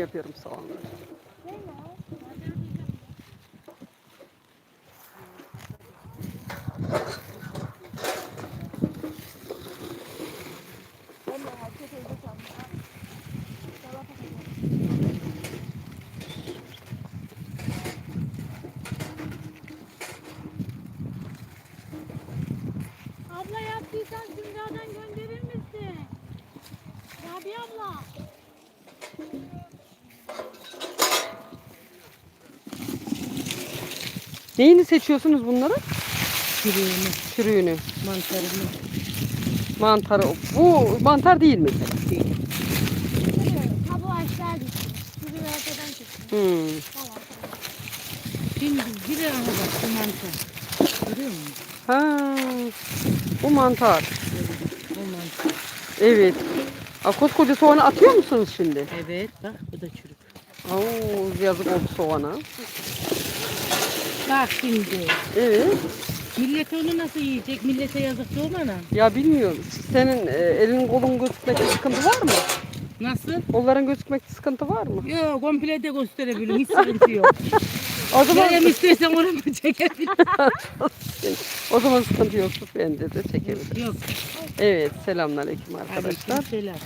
yapıyorum soğanları. Abla yaptıysan dünyadan gönderir misin? Rabia abla. Neyini seçiyorsunuz bunları? Çürüğünü, Çürüğünü, mantarını mantarı. Bu mantar değil mi? değil. Ha bu aşağı düştü. Sürü ortadan çıktı. Hmm. Tamam. Şimdi bir ana bak bu mantar. Görüyor musun? Ha, bu mantar. O mantar. Evet. Aa, koskoca soğanı atıyor musunuz şimdi? Evet bak bu da çürük. Oo, yazık oldu soğana. Bak şimdi. Evet. Millet onu nasıl yiyecek? Millete yazık değil mi ana? Ya bilmiyorum. Senin e, elin kolun gözükmekte sıkıntı var mı? Nasıl? Kolların gözükmekte sıkıntı var mı? Yok komple de gösterebilirim. Hiç sıkıntı yok. O zaman Nereye istersen oraya mı çekebilirim? o zaman sıkıntı yoktur. Bende de çekebilirim. yok. Evet, selamünaleyküm arkadaşlar. Aleykümselam.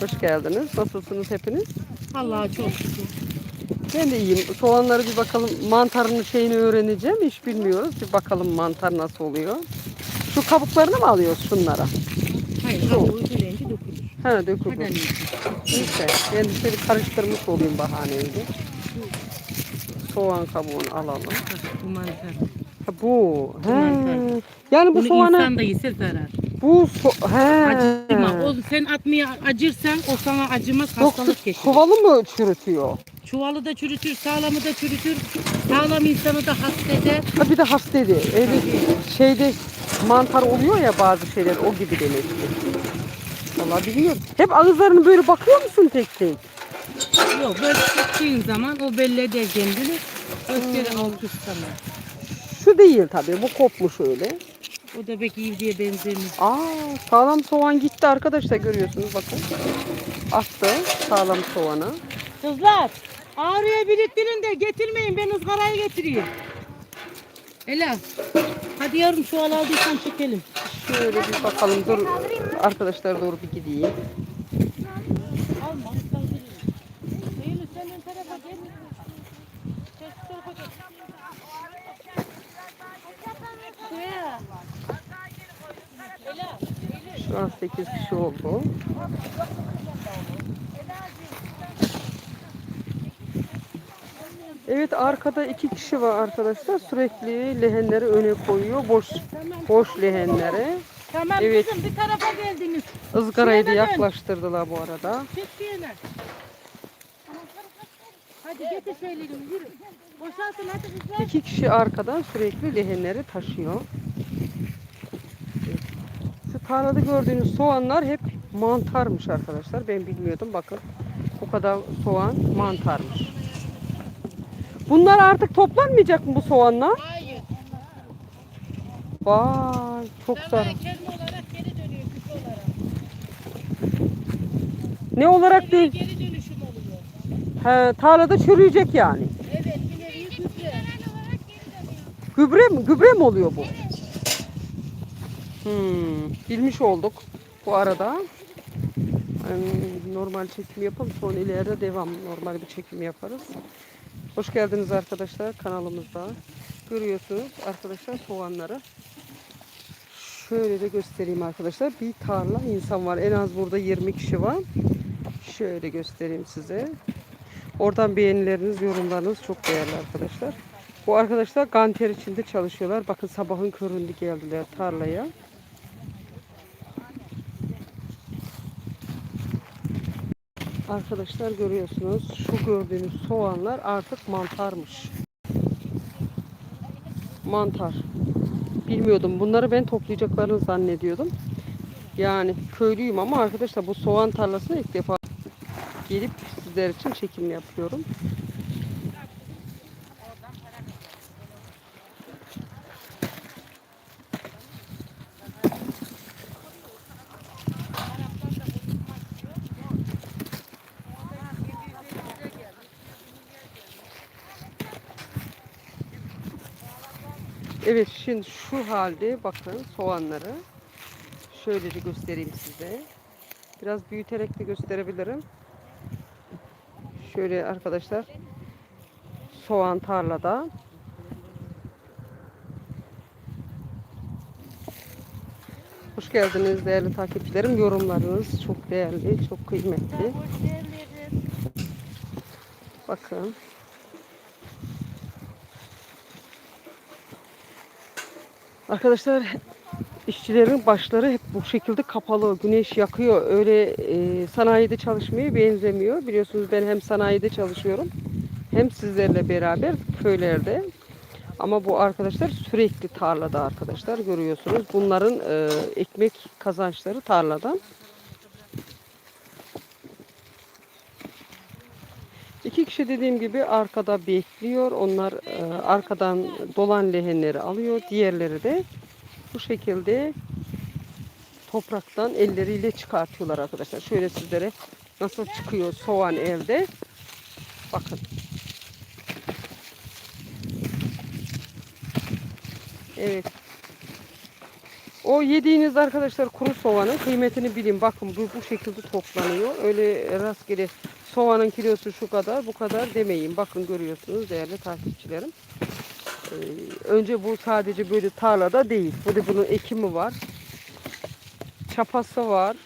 Hoş geldiniz. Nasılsınız hepiniz? Allah'a çok şükür. Ben de iyiyim. Soğanları bir bakalım mantarının şeyini öğreneceğim. Hiç bilmiyoruz. Bir bakalım mantar nasıl oluyor. Şu kabuklarını mı alıyoruz şunlara? Hayır kabuğu dökülür. Ha dökülür. Neyse. Ben de şöyle karıştırmış olayım bahaneyle. Soğan kabuğunu alalım. Bu mantar. Ha, bu. Mantar. Yani bu Bunu soğanı insan da yese zarar. bu so he. Acıma. O sen atmaya acırsan o sana acımaz hastalık geçirir. çuvalı mı çürütüyor? Çuvalı da çürütür, sağlamı da çürütür. Sağlam insanı da hasta eder. Ha bir de has dedi. Evet. Şeyde mantar oluyor ya bazı şeyler o gibi demek ki. Vallahi bilmiyorum. Hep ağızlarını böyle bakıyor musun tek tek? Yok böyle çektiğin zaman o belli eder kendini. Gösteri alt üst sana. Şu değil tabii. Bu kopmuş öyle. O da pek iyi diye benzemiyor. Aa sağlam soğan gitti arkadaşlar görüyorsunuz bakın. Attı sağlam soğanı. Kızlar ağrıya biriktirin de getirmeyin ben ızgarayı getireyim. Ela hadi yavrum çuval aldıysan çekelim. Şöyle bir bakalım dur arkadaşlar doğru bir gideyim. Alma şu. Şu an 8 kişi oldu. Evet arkada iki kişi var arkadaşlar. Sürekli lehenleri öne koyuyor. Boş boş lehenleri. Tamam Evet. kızım bir tarafa geldiniz. Izgarayı da yaklaştırdılar bu arada. Çek diyene. Hadi getir şeyleri yürü. Boşaltın hadi kızlar. İki kişi arkadan sürekli lehenleri taşıyor. Şu tarlada gördüğünüz soğanlar hep mantarmış arkadaşlar. Ben bilmiyordum. Bakın bu kadar soğan mantarmış. Bunlar artık toplanmayacak mı bu soğanlar? Hayır. Vay çok sarı. Tarlaya kelme olarak geri dönüyor küp olarak. Ne olarak değil? Geri dönüşüm oluyor. He, tarlada çürüyecek yani. Evet bir nevi gübre. Gübre mi? Gübre mi oluyor bu? Hmm, bilmiş olduk bu arada. Em, Normal çekim yapalım sonra ileride devam normal bir çekim yaparız. Hoş geldiniz arkadaşlar kanalımızda. Görüyorsunuz arkadaşlar soğanları. Şöyle de göstereyim arkadaşlar. Bir tarla insan var. En az burada 20 kişi var. Şöyle göstereyim size. Oradan beğenileriniz, yorumlarınız çok değerli arkadaşlar. Bu arkadaşlar ganter içinde çalışıyorlar. Bakın sabahın köründe geldiler tarlaya. Arkadaşlar görüyorsunuz şu gördüğünüz soğanlar artık mantarmış. Mantar. Bilmiyordum. Bunları ben toplayacaklarını zannediyordum. Yani köylüyüm ama arkadaşlar bu soğan tarlasına ilk defa gelip sizler için çekim yapıyorum. Evet şimdi şu halde bakın soğanları şöylece göstereyim size. Biraz büyüterek de gösterebilirim. Şöyle arkadaşlar soğan tarlada. Hoş geldiniz değerli takipçilerim. Yorumlarınız çok değerli, çok kıymetli. Bakın. Arkadaşlar işçilerin başları hep bu şekilde kapalı. Güneş yakıyor. Öyle e, sanayide çalışmaya benzemiyor. Biliyorsunuz ben hem sanayide çalışıyorum hem sizlerle beraber köylerde. Ama bu arkadaşlar sürekli tarlada arkadaşlar görüyorsunuz. Bunların e, ekmek kazançları tarladan. İki kişi dediğim gibi arkada bekliyor. Onlar e, arkadan dolan lehenleri alıyor. Diğerleri de bu şekilde topraktan elleriyle çıkartıyorlar arkadaşlar. Şöyle sizlere nasıl çıkıyor soğan elde. Bakın. Evet. O yediğiniz arkadaşlar kuru soğanın kıymetini bilin. Bakın bu bu şekilde toplanıyor. Öyle rastgele soğanın kilosu şu kadar bu kadar demeyin. Bakın görüyorsunuz değerli takipçilerim. Ee, önce bu sadece böyle tarlada değil. Burada bunun ekimi var. Çapası var.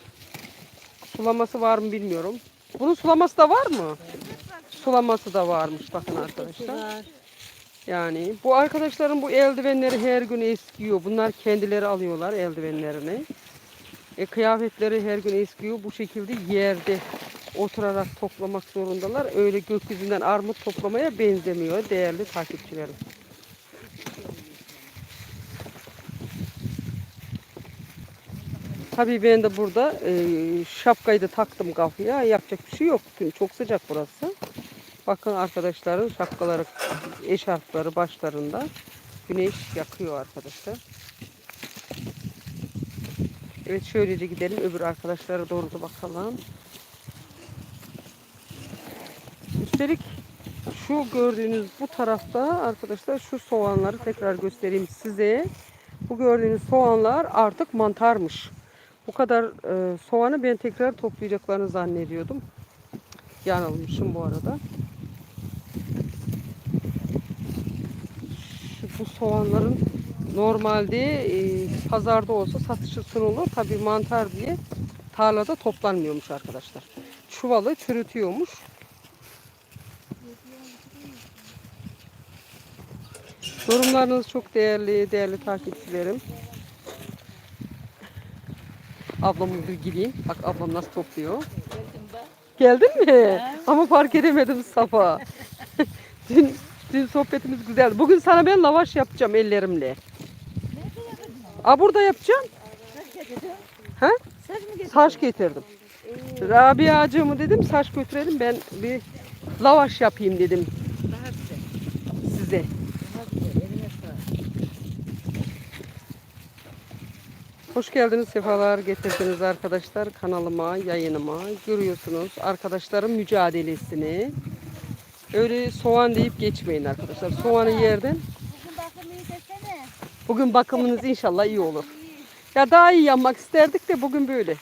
Sulaması var mı bilmiyorum. Bunun sulaması da var mı? Sulaması da varmış bakın arkadaşlar. Yani bu arkadaşların bu eldivenleri her gün eskiyor. Bunlar kendileri alıyorlar eldivenlerini. E, kıyafetleri her gün eskiyor. Bu şekilde yerde oturarak toplamak zorundalar. Öyle gökyüzünden armut toplamaya benzemiyor değerli takipçilerim. Tabii ben de burada e, şapkayı da taktım kafaya. Yapacak bir şey yok. Çok sıcak burası. Bakın arkadaşların şapkaları, eşarpları başlarında. Güneş yakıyor arkadaşlar. Evet şöylece gidelim öbür arkadaşlara doğru da bakalım. Üstelik şu gördüğünüz bu tarafta arkadaşlar şu soğanları tekrar göstereyim size. Bu gördüğünüz soğanlar artık mantarmış. Bu kadar e, soğanı ben tekrar toplayacaklarını zannediyordum. Yanılmışım bu arada. Şu, bu soğanların normalde e, pazarda olsa satışı sunulur. Tabii mantar diye tarlada toplanmıyormuş arkadaşlar. Çuvalı çürütüyormuş. Yorumlarınız çok değerli, değerli takipçilerim. Ablamı bir gireyim. Bak ablam nasıl topluyor. Geldin mi? Ama fark edemedim sabah. dün, dün sohbetimiz güzeldi. Bugün sana ben lavaş yapacağım ellerimle. Aa burada yapacağım. Ha? Saç getirdim. Rabia'cığımı dedim saç götürelim ben bir lavaş yapayım dedim size. Hoş geldiniz, sefalar getirdiniz arkadaşlar kanalıma, yayınıma. Görüyorsunuz arkadaşların mücadelesini. Öyle soğan deyip geçmeyin arkadaşlar. Soğanı yerden Bugün bakım iyi desene. bugün bakımınız inşallah iyi olur. Ya daha iyi yanmak isterdik de bugün böyle.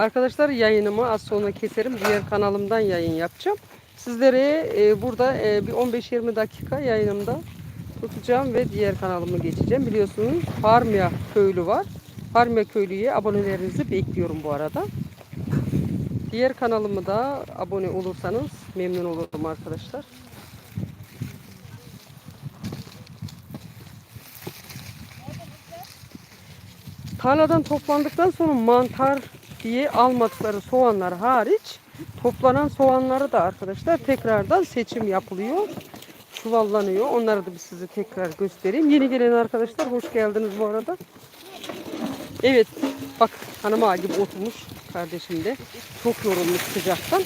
Arkadaşlar yayınımı az sonra keserim. Diğer kanalımdan yayın yapacağım. Sizlere e, burada e, bir 15-20 dakika yayınımda tutacağım ve diğer kanalıma geçeceğim. Biliyorsunuz Farmya köylü var. Farmya köylüye abonelerinizi bekliyorum bu arada. Diğer kanalımı da abone olursanız memnun olurum arkadaşlar. Tarladan toplandıktan sonra mantar diye almadıkları soğanlar hariç toplanan soğanları da arkadaşlar tekrardan seçim yapılıyor. Çuvallanıyor. Onları da bir size tekrar göstereyim. Yeni gelen arkadaşlar hoş geldiniz bu arada. Evet bak hanım ağa gibi oturmuş kardeşim de. Çok yorulmuş sıcaktan.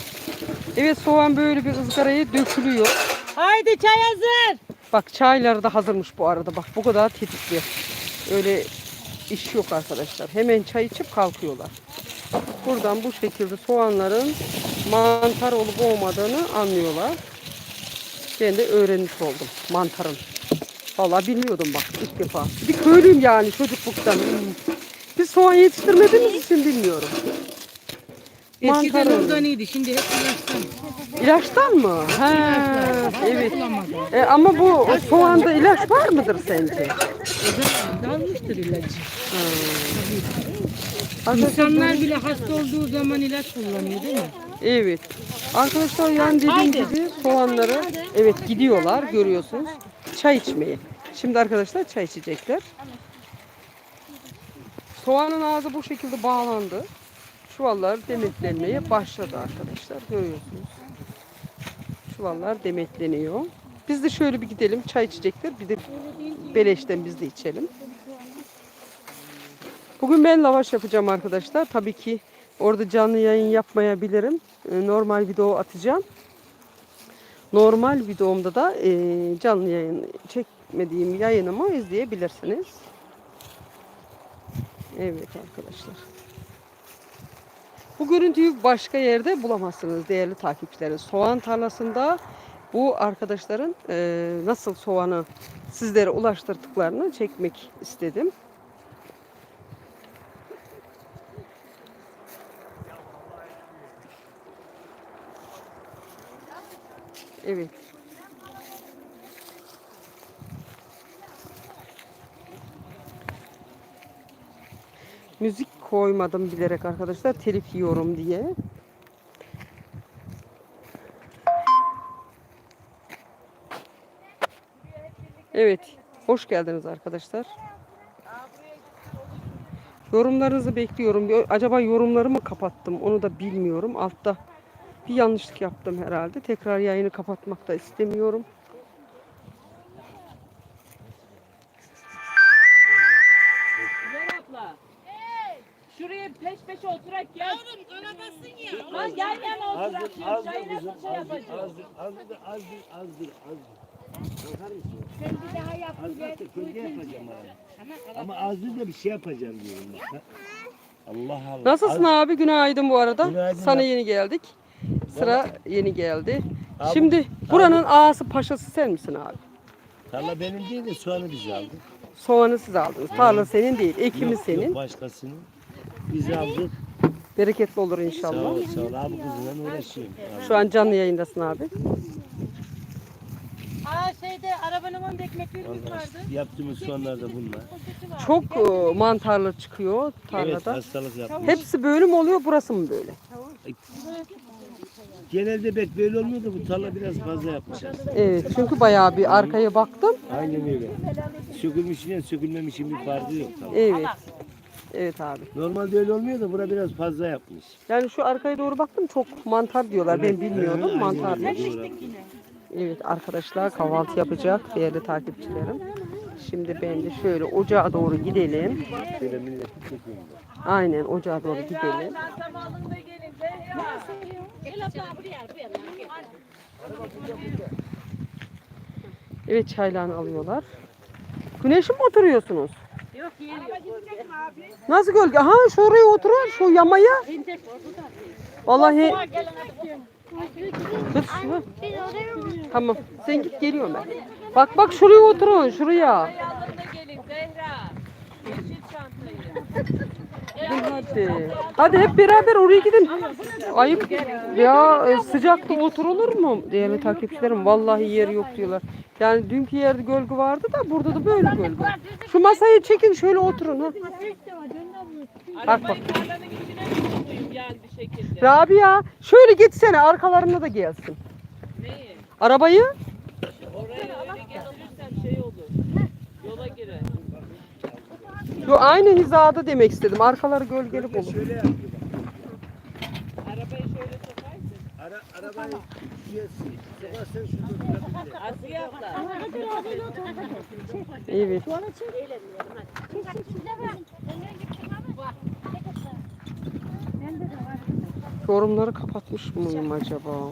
Evet soğan böyle bir ızgaraya dökülüyor. Haydi çay hazır. Bak çayları da hazırmış bu arada. Bak bu kadar tetikli. Öyle iş yok arkadaşlar. Hemen çay içip kalkıyorlar. Buradan bu şekilde soğanların mantar olup olmadığını anlıyorlar. Ben de öğrenmiş oldum mantarın. Vallahi bilmiyordum bak ilk defa. Bir köylüyüm yani çocukluktan. Biz soğan yetiştirmediğimiz için bilmiyorum. Eskiden Mantar olur. oradan iyiydi. Şimdi hep ilaçtan. İlaçtan mı? He, evet. Bulamadım. E, ama bu soğanda ilaç var mıdır sence? Dalmıştır ilacı. Arkadaşlar, İnsanlar bile hasta olduğu zaman ilaç kullanıyor değil mi? Evet. Arkadaşlar yani dediğim gibi soğanları evet gidiyorlar görüyorsunuz. Çay içmeye. Şimdi arkadaşlar çay içecekler. Soğanın ağzı bu şekilde bağlandı. Çuvallar demetlenmeye başladı arkadaşlar. Görüyorsunuz. Çuvallar demetleniyor. Biz de şöyle bir gidelim. Çay içecekler. Bir de beleşten biz de içelim. Bugün ben lavaş yapacağım arkadaşlar. Tabii ki orada canlı yayın yapmayabilirim. Ee, Normal video atacağım. Normal videomda da e, canlı yayın çekmediğim yayınımı izleyebilirsiniz. Evet arkadaşlar. Bu görüntüyü başka yerde bulamazsınız değerli takipçilerim. Soğan tarlasında bu arkadaşların e, nasıl soğanı sizlere ulaştırdıklarını çekmek istedim. Evet. Müzik koymadım bilerek arkadaşlar telif yiyorum diye. Evet. Hoş geldiniz arkadaşlar. Yorumlarınızı bekliyorum. Yo- Acaba yorumları mı kapattım? Onu da bilmiyorum. Altta bir yanlışlık yaptım herhalde. Tekrar yayını kapatmak da istemiyorum. Şuraya peş peşe oturak gel. Yavrum kanadasın ya. Lan gel yana oturak. Çayı nasıl şey yapacağız? Azdır, azdır, azdır, azdır, azdır. Bakar mısın? Sen bir daha yap. Azdır, kölge yapacağım abi. Ama azdır da bir şey yapacağım diyorum. Allah Allah. Nasılsın abi? Günaydın bu arada. Günaydın Sana abi. yeni geldik. Sıra yeni geldi. Abi- Şimdi buranın ağası paşası sen misin abi? Tarla benim değil de soğanı biz aldık. Soğanı siz aldınız. Tarla senin değil. Ekimi Yok, senin. Yok başkasının. Biz aldık. Bereketli olur Sağ inşallah. ol, sağ ol. Abi kızla uğraşıyorum. Abi. Şu an canlı yayındasın abi. Aa şeyde arabanın önünde ekmeklerimiz vardı. Yaptığımız soğanlar da bunlar. Çok e, mantarlı çıkıyor Evet tarlada. hastalık yapmış. Hepsi böyle mi oluyor? Burası mı böyle? Genelde pek böyle olmuyor da bu tarla biraz fazla yapmış aslında. Evet. Çünkü bayağı bir arkaya baktım. Aynen öyle. Sökülmüşün sökülmemişin bir farkı yok. Tabii. Evet. Evet abi. Normalde öyle olmuyor da bura biraz fazla yapmış. Yani şu arkaya doğru baktım çok mantar diyorlar. Ben bilmiyordum Aynen mantar. öyle, doğru. Evet arkadaşlar kahvaltı yapacak değerli takipçilerim. Şimdi ben de şöyle ocağa doğru gidelim. Şöyle. Aynen ocağa doğru gidelim. Evet çaylarını alıyorlar. Güneşe mi oturuyorsunuz? Yok yer yok. Nasıl gölge? Ha şuraya oturun şu yamaya. Vallahi Kız şu. Tamam. Sen git geliyorum ben. Bak bak şuraya oturun şuraya. Hadi. Hadi hep beraber oraya gidin. Ayıp. Ya e, sıcakta oturulur mu? Değerli takipçilerim vallahi yer yok diyorlar. Yani dünkü yerde gölge vardı da burada da böyle gölge. Şu masayı çekin şöyle oturun ha. Bak bak. Rabia şöyle gitsene arkalarına da gelsin. Arabayı Oraya öyle şey olur. Yola girer. Yo, aynı hizada demek istedim. Arkaları gölgelik olur. Şöyle yapıyor Arabayı şöyle sokarsın. Ara, arabayı şuraya sokarsan şurada durabilir. Asiye abla. Evet. Yorumları kapatmış mıyım acaba?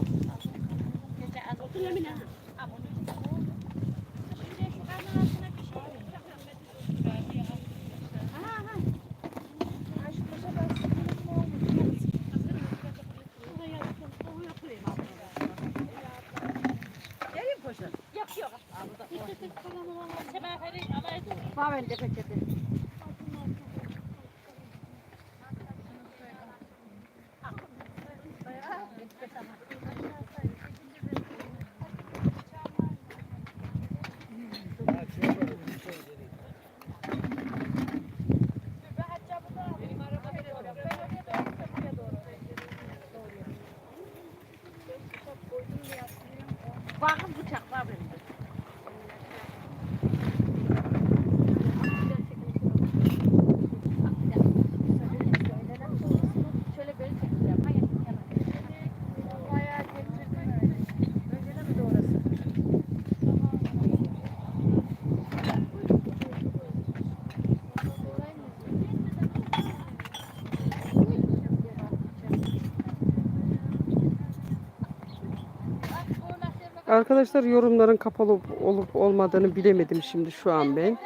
Arkadaşlar yorumların kapalı olup olmadığını bilemedim şimdi şu an ben.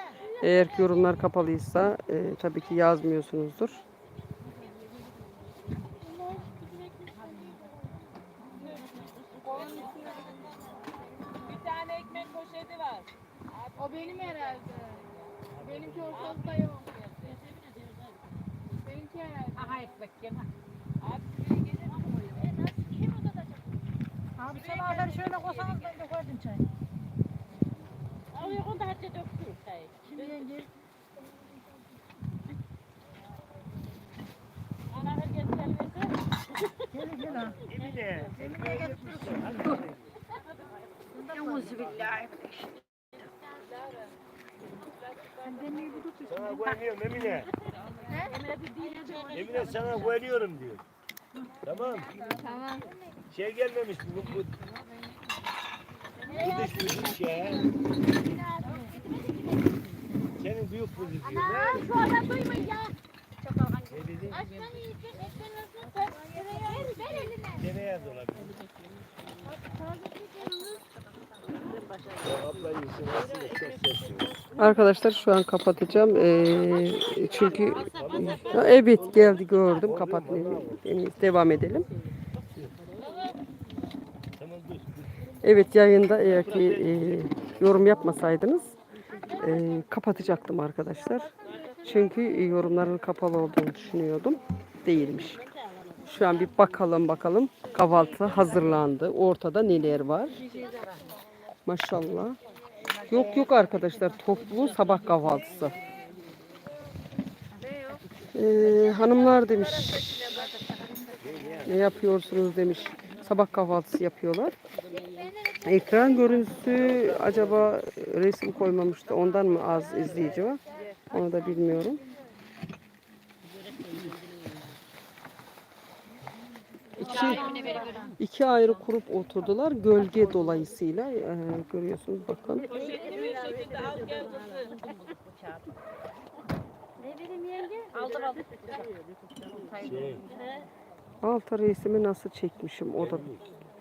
Eğer ki yorumlar kapalıysa e, tabii ki yazmıyorsunuzdur. Bir tane ekmek poşeti var. O benim herhalde. Benimki ortalıkta yok. Benimki herhalde. Aha ekmek yeme. Abi sen ağları şöyle koysanız ben de koydum çayı. Al yok da hadi döktü çayı. Şimdi yenge. Ana herkes gelmesi. Gelin gelin ha. Emine. Sana güveniyorum Emine. Emine sana güveniyorum diyor. Tamam. Tamam. Şey gelmemiş bu. bu. Bu dış bu dış ya. Senin büyük bu diyor. Aa, şu adam duymayın ya. Ne dedin? Açtan ekten nasıl tak? Ver, ver eline. Seneye de olabilir. O abla iyisin. Aslında çok sesli. Arkadaşlar şu an kapatacağım. Ee, çünkü evet geldi gördüm. Kapatmayayım. Devam edelim. Tamam dur. Evet yayında eğer ki e, yorum yapmasaydınız e, kapatacaktım arkadaşlar. Çünkü e, yorumların kapalı olduğunu düşünüyordum. Değilmiş. Şu an bir bakalım bakalım. Kahvaltı hazırlandı. Ortada neler var? Maşallah. Yok yok arkadaşlar toplu sabah kahvaltısı. Ee, hanımlar demiş. Ne yapıyorsunuz demiş. Sabah kahvaltısı yapıyorlar. Ekran görüntüsü acaba resim koymamıştı. Ondan mı az izleyici var? Onu da bilmiyorum. İki, iki ayrı grup oturdular. Gölge dolayısıyla e, görüyorsunuz bakın. Alta resmi nasıl çekmişim o da.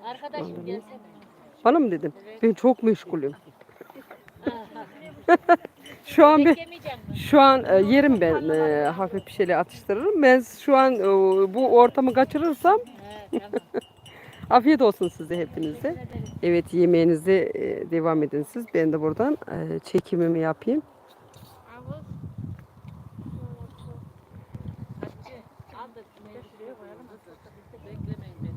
Arkadaşım gelsene. Bana mı dedin? Ben çok meşgulüm. şu an bir Yemeyeceğim. Şu an e, yerim ben e, hafif bir şeyler atıştırırım. Ben şu an e, bu ortamı kaçırırsam afiyet olsun size hepinize. Evet yemeğinizi e, devam edin siz. Ben de buradan e, çekimimi yapayım. Beklemeyin beni.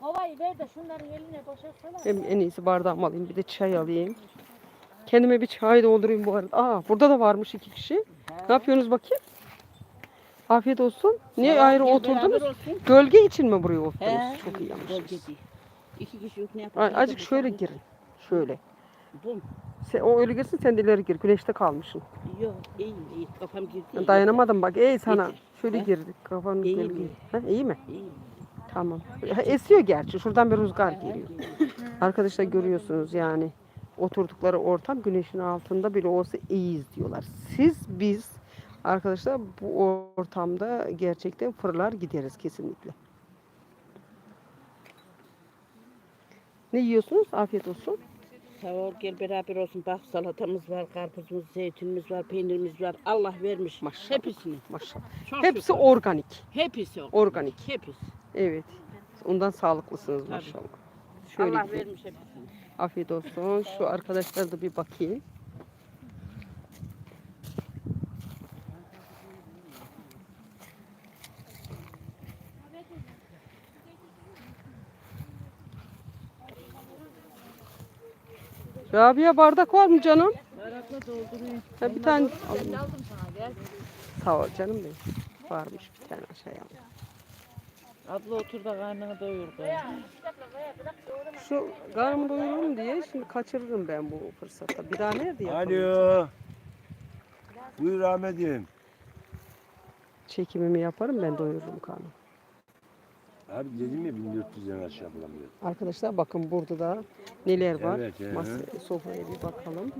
Kovayı ver de şunları eline boşaltsana. Hem en iyisi bardağımı alayım bir de çay alayım. Kendime bir çay doldurayım bu arada. Aa burada da varmış iki kişi. Ne yapıyorsunuz bakayım? Afiyet olsun. Niye ayrı oturdunuz? Gölge için mi buraya oturdunuz? Çok iyi yapmışsınız. İki kişi yok ne Ay, yapalım? Azıcık şöyle girin. Şöyle. Bu mu? Sen, o öyle girsin sen de ileri gir. Güneşte kalmışsın. Yok iyi iyi kafam girdi. Dayanamadım bak. Ey sana. Şöyle girdik. Kafanı İyi gölge. mi? İyi mi? İyi. Tamam. Esiyor gerçi. Şuradan bir rüzgar geliyor. Arkadaşlar görüyorsunuz yani. Oturdukları ortam güneşin altında bile olsa iyiyiz diyorlar. Siz biz arkadaşlar bu ortamda gerçekten fırlar gideriz kesinlikle. Ne yiyorsunuz? Afiyet olsun. Sağ ol gel beraber olsun. Bak salatamız var, karpuzumuz, zeytinimiz var, peynirimiz var. Allah vermiş. Maşallah. Hepsini. Maşallah. Çok Hepsi şükür. organik. Hepsi o. Organik. Hepsi. Evet. Ondan sağlıklısınız Tabii. maşallah. Şöyle Allah gidelim. vermiş hepsini. Afiyet olsun. Şu arkadaşlar da bir bakayım. Rabia bardak var mı canım? Bardakla doldurayım. Ha, bir tane de aldım sana gel. sağ ol canım benim. Varmış bir tane aşağıya. Abla otur da karnını doyur be. Şu karnımı doyururum diye şimdi kaçırırım ben bu fırsatta. Bir daha nerede yapalım? Alo. Buyur Ahmet'im. Çekimimi yaparım ben doyururum karnımı. Abi dedim ya 1400'den aşağı bulamıyorum. Arkadaşlar bakın burada da neler var. Evet, evet. Masa, sofraya bir bakalım.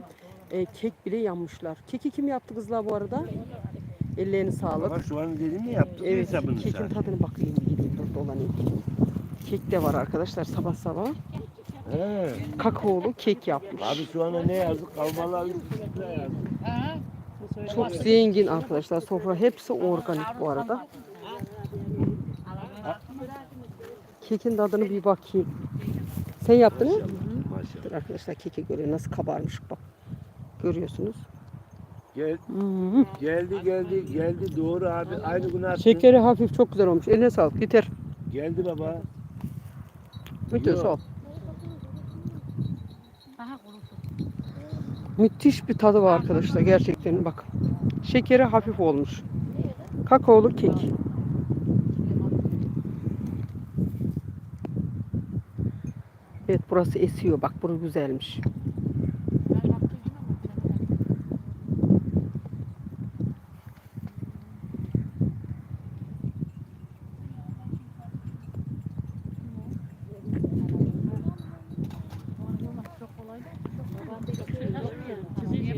E, kek bile yanmışlar. Keki kim yaptı kızlar bu arada? Ellerine sağlık. Bak şu an dedim ya yaptık Evet, hesabını kekin sen. tadına bakayım bir gideyim dur dolanayım. Kek de var arkadaşlar sabah sabah. He. Kakaolu kek yapmış. Abi şu anda ne yazdık? Kalmalar üstüne yazdık. Çok zengin arkadaşlar sofra. Hepsi organik bu arada. Kekin tadını bir bakayım. Sen yaptın mı? Maşallah. Dur arkadaşlar keki görüyor nasıl kabarmış bak. Görüyorsunuz. Gel, Hmm. geldi geldi geldi doğru abi aynı gün attı. Şekeri hafif çok güzel olmuş. Eline sağlık. Yeter. Geldi baba. Müthiş Yok. ol. Müthiş bir tadı var arkadaşlar gerçekten bak. Şekeri hafif olmuş. Kakaolu kek. Evet burası esiyor. Bak burası güzelmiş.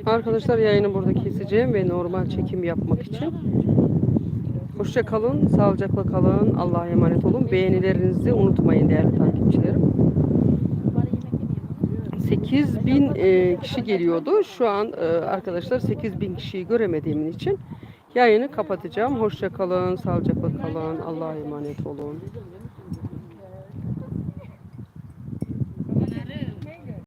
Arkadaşlar yayını burada keseceğim ve normal çekim yapmak için. Hoşça kalın, sağlıcakla kalın, Allah'a emanet olun. Beğenilerinizi unutmayın değerli takipçilerim. 8000 e, kişi geliyordu. Şu an e, arkadaşlar 8000 kişiyi göremediğim için yayını kapatacağım. Hoşça kalın, sağlıcakla kalın, Allah'a emanet olun.